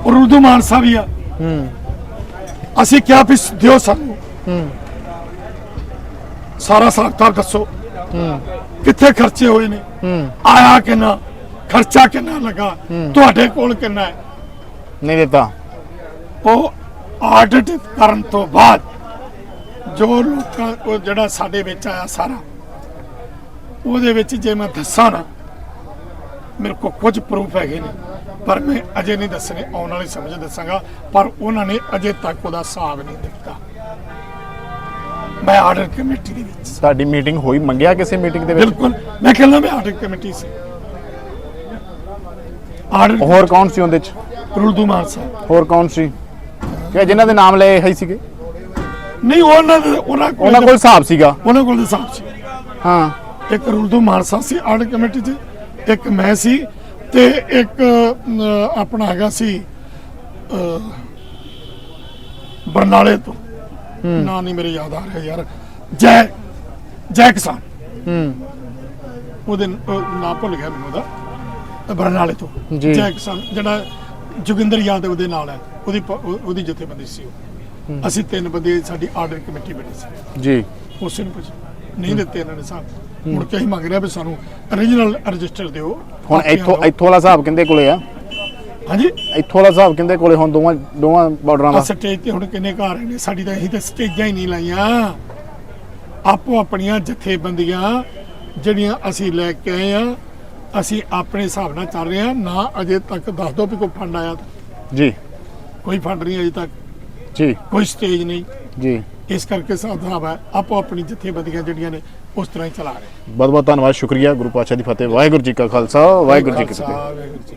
ਉਰਦੂ ਮਾਨਸਾ ਵੀ ਆ। ਅਸੀਂ ਕਿਹਾ ਵੀ ਦਿਓ ਸਾਨੂੰ। ਸਾਰਾ ਹਿਸਾਬ ਕਿਤਾਬ ਦੱਸੋ। ਕਿੱਥੇ ਖਰਚੇ ਹੋਏ ਨੇ? ਆਇਆ ਕਿੰਨਾ? ਖਰਚਾ ਕਿੰਨਾ ਲੱਗਾ? ਤੁਹਾਡੇ ਕੋਲ ਕਿੰਨਾ ਹੈ? ਨਹੀਂ ਦਿੱਤਾ। ਉਹ ਆਡਿਟ ਕਰਨ ਤੋਂ ਬਾਅਦ ਜੋ ਲੋਕਾਂ ਉਹ ਜਿਹੜਾ ਸਾਡੇ ਵਿੱਚ ਆਇਆ ਸਾਰਾ ਉਹਦੇ ਵਿੱਚ ਜੇ ਮੈਂ ਦੱਸਾਂ ਨਾ ਮੇਰੇ ਕੋਲ ਕੁਝ ਪ੍ਰੂਫ ਹੈਗੇ ਨੇ ਪਰ ਮੈਂ ਅਜੇ ਨਹੀਂ ਦੱਸਣੇ ਆਉਣ ਵਾਲੇ ਸਮੇਂ 'ਚ ਦੱਸਾਂਗਾ ਪਰ ਉਹਨਾਂ ਨੇ ਅਜੇ ਤੱਕ ਉਹਦਾ ਹਿਸਾਬ ਨਹੀਂ ਦਿੱਤਾ। ਮੈਂ ਆਰਡਰ ਕਮੇਟੀ ਦੇ ਵਿੱਚ। ਸਾਡੀ ਮੀਟਿੰਗ ਹੋਈ ਮੰਗਿਆ ਕਿਸੇ ਮੀਟਿੰਗ ਦੇ ਵਿੱਚ? ਬਿਲਕੁਲ ਮੈਂ ਕਹਿੰਦਾ ਮੈਂ ਆਰਡਰ ਕਮੇਟੀ ਸੀ। ਹੋਰ ਕੌਣ ਸੀ ਉਹਦੇ ਚ? ਰੁਲਦੂ ਮਾਨ ਸਾਹਿਬ। ਹੋਰ ਕੌਣ ਸੀ? ਕਿ ਜਿਨ੍ਹਾਂ ਦੇ ਨਾਮ ਲਏ ਹੈ ਸੀਗੇ। ਨਹੀਂ ਉਹਨਾਂ ਦੇ ਉਹਨਾਂ ਕੋਲ ਉਹਨਾਂ ਕੋਲ ਹਿਸਾਬ ਸੀਗਾ। ਉਹਨਾਂ ਕੋਲ ਹਿਸਾਬ ਸੀ। ਹਾਂ। ਇੱਕ ਰੁਲਦੂ ਮਾਨਸਾ ਸੀ ਆਰਡਰ ਕਮੇਟੀ 'ਚ ਇੱਕ ਮੈਂ ਸੀ ਤੇ ਇੱਕ ਅਮ, ਆਪਣਾ ਹੈਗਾ ਸੀ ਬਰਨਾਲੇ ਤੋਂ। ਨਾਂ ਨਹੀਂ ਮੇਰੇ ਯਾਦ ਆ ਰਿਹਾ ਯਾਰ। ਜੈ ਜੈ ਕਿਸਾਨ। ਹੂੰ। ਉਹਦੇ ਨ- ਭੁੱਲ ਗਿਆ ਮੈਨੂੰ ਉਹਦਾ। ਬਰਨਾਲੇ ਤੋਂ। ਜੀ। ਜੈ ਕਿਸਾਨ ਜਿਹੜਾ ਜੋਗਿੰਦਰ ਯਾਦਵ ਦੇ ਨਾਲ ਹੈ। ਉਹਦੀ ਪ- ਉਹ- ਉਹਦੀ ਜਥੇਬੰਦੀ ਸੀ ਉਹ। ਅਸੀਂ ਤਿੰਨ ਬੰਦੇ ਸਾਡੀ ਆਰਡਰ ਕਮੇਟੀ ਬਣੀ ਸੀ। ਜੀ। ਉਸੇ ਨੂੰ ਪੁੱਛ ਨਹੀਂ ਦਿੱਤੇ ਇਹਨਾਂ ਨੇ ਸਾਹਿਬ ਮੁੜ ਕੇ ਹੀ ਮੰਗ ਰਿਹਾ ਵੀ ਸਾਨੂੰ origignal ਰਜਿਸਟਰ ਦਿਓ। ਹੁਣ ਇੱਥੋਂ। ਇੱਥੋਂ ਵਾਲਾ ਹਿਸਾਬ ਕਿੰਦੇ ਕੋਲੇ ਆ? ਹਾਂਜੀ? ਇੱਥੋਂ ਵਾਲਾ ਹਿਸਾਬ ਕਿੰਦੇ ਕੋਲੇ ਹੁਣ ਦੋਵਾਂ ਦੋਵਾਂ ਬਾਰਡਰਾਂ ਆ ਦਾ ਸਟੇਜ ਤੇ ਹੁਣ ਕਿੰਨੇ ਘਰ ਨੇ? ਸਾਡੀ ਤਾਂ ਇਹੀ ਤਾਂ ਸਟੇਜਾਂ ਹੀ ਨਹੀਂ ਲਾਈਆਂ। ਆਪੋ ਆਪਣੀਆਂ ਜਥੇਬੰਦੀਆਂ ਜਿਹੜੀਆਂ ਅਸੀਂ ਲੈ ਕੇ ਆਏ ਆ ਅਸੀਂ ਆਪਣੇ ਹਿਸਾਬ ਨਾਲ ਚੱਲ ਰਹੇ ਆ ਨਾ ਅਜੇ ਤੱਕ ਦੱਸ ਦੋ ਵੀ ਕੋਈ ਫੰਡ ਆਇਆ ਤਾਂ। ਜੀ। ਕੋਈ ਫੰਡ ਨਹੀਂ ਅਜੇ ਤੱਕ। ਜੀ। ਕੋਈ ਸਟੇਜ ਨਹੀਂ। ਜੀ। ਇਸ ਕਰਕੇ ਹਿਸਾਬ ਹਿਸਾਬ ਹੈ ਆਪੋ ਆਪਣੀ ਜਥੇਬੰਦੀਆਂ ਜਿਹੜੀਆਂ ਨੇ ਉਸ ਤਰ੍ਹਾਂ ਹੀ ਚਲਾ ਰਹੇ। ਬਹੁਤ ਬਹੁਤ ਧੰਨਵਾਦ ਸ਼ੁਕਰੀਆ ਗੁਰੂ ਪਾਤਸ਼ਾਹ ਦੀ ਫਤਿਹ ਵਾਹਿਗੁਰੂ ਜੀ ਕਾ ਖਾਲਸਾ ਵਾਹਿਗੁਰੂ ਜੀ ਕੀ ਫਤਿਹ। ਖਾਲਸਾ, ਵਾਹਿਗੁਰੂ ਜੀ ਕੀ